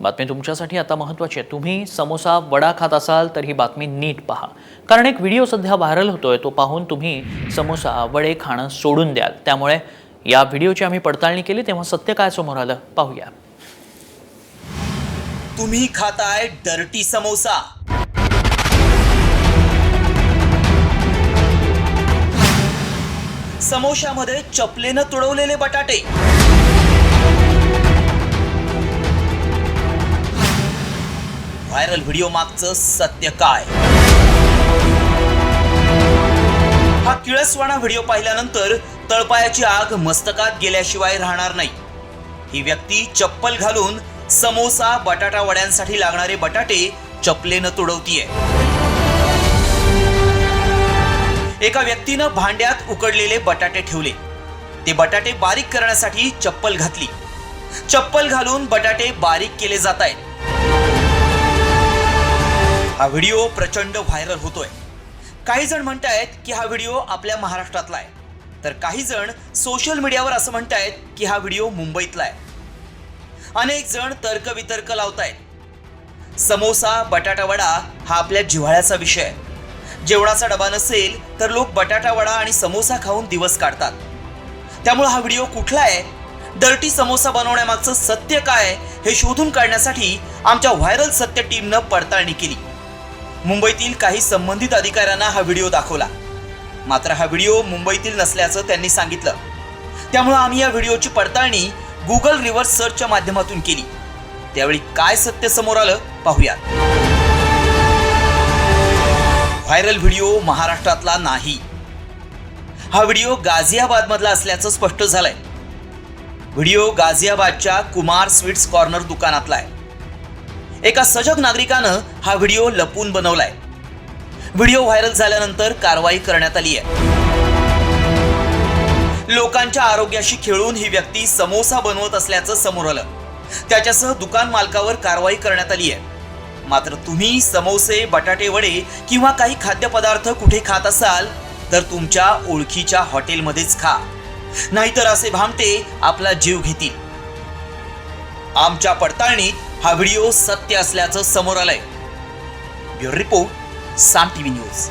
बातमी तुमच्यासाठी आता महत्त्वाची आहे. तुम्ही समोसा वडा खात असाल तर ही बातमी नीट पहा. कारण एक व्हिडिओ सध्या व्हायरल होतोय तो पाहून तुम्ही समोसा वडे खाणं सोडून द्याल. त्यामुळे या व्हिडिओची आम्ही पडताळणी केली तेव्हा सत्य काय समोर आलं पाहूया. तुम्ही खाताय डर्टी समोसा. समोशामध्ये चपलेनं तुडवलेले बटाटे. व्हायरल व्हिडिओ मागचं सत्य काय? हा किळसवाणा व्हिडिओ पाहिल्यानंतर तळपायाची आग मस्तकात गेल्याशिवाय राहणार नाही. ही व्यक्ती चप्पल घालून समोसा बटाटा वड्यांसाठी लागणारे बटाटे चपलेनं तुडवतीये. एका व्यक्तीनं भांड्यात उकडलेले बटाटे ठेवले. ते बटाटे बारीक करण्यासाठी चप्पल घातली. चप्पल घालून बटाटे बारीक केले जात आहेत हा व्हिडिओ प्रचंड व्हायरल होतोय. काही जण म्हणतायत की हा व्हिडिओ आपल्या महाराष्ट्रातला आहे. तर काही जण सोशल मीडियावर असं म्हणतायत की हा व्हिडिओ मुंबईतला आहे. अनेक जण तर्कवितर्क लावतायत. समोसा बटाटा वडा हा आपल्या जिव्हाळ्याचा विषय आहे. जेवणाचा डबा नसेल तर लोक बटाटा वडा आणि समोसा खाऊन दिवस काढतात. त्यामुळे हा व्हिडिओ कुठला आहे? डर्टी समोसा बनवण्यामागचं सत्य काय हे शोधून काढण्यासाठी आमच्या व्हायरल सत्य टीमनं पडताळणी केली. मुंबईतील काही संबंधित अधिकाऱ्यांना हा व्हिडिओ दाखवला. मात्र हा व्हिडिओ मुंबईतील नसल्याचं त्यांनी सांगितलं. त्यामुळं आम्ही या व्हिडिओची पडताळणी गुगल रिव्हर्स सर्चच्या माध्यमातून केली. त्यावेळी काय सत्य समोर आलं पाहूयात. व्हायरल व्हिडिओ महाराष्ट्रातला नाही. हा व्हिडिओ गाझियाबादमधला असल्याचं स्पष्ट झालंय. व्हिडिओ गाझियाबादच्या कुमार स्वीट्स कॉर्नर दुकानातला आहे. एका सजग नागरिकानं हा व्हिडिओ लपून बनवलाय. व्हिडिओ व्हायरल झाल्यानंतर कारवाई करण्यात आली आहे. लोकांच्या आरोग्याशी खेळून ही व्यक्ती समोसा बनवत असल्याचं समोर आलं. त्याच्यासह दुकान मालकावर कारवाई करण्यात आली आहे. मात्र तुम्ही समोसे बटाटे वडे किंवा काही खाद्यपदार्थ कुठे खात असाल तर तुमच्या ओळखीच्या हॉटेलमध्येच खा. नाहीतर असे भामटे आपला जीव घेतील. आमच्या पडताळणीत हा व्हिडिओ सत्य असल्याचं समोर आलंय. Bureau report Saam TV news.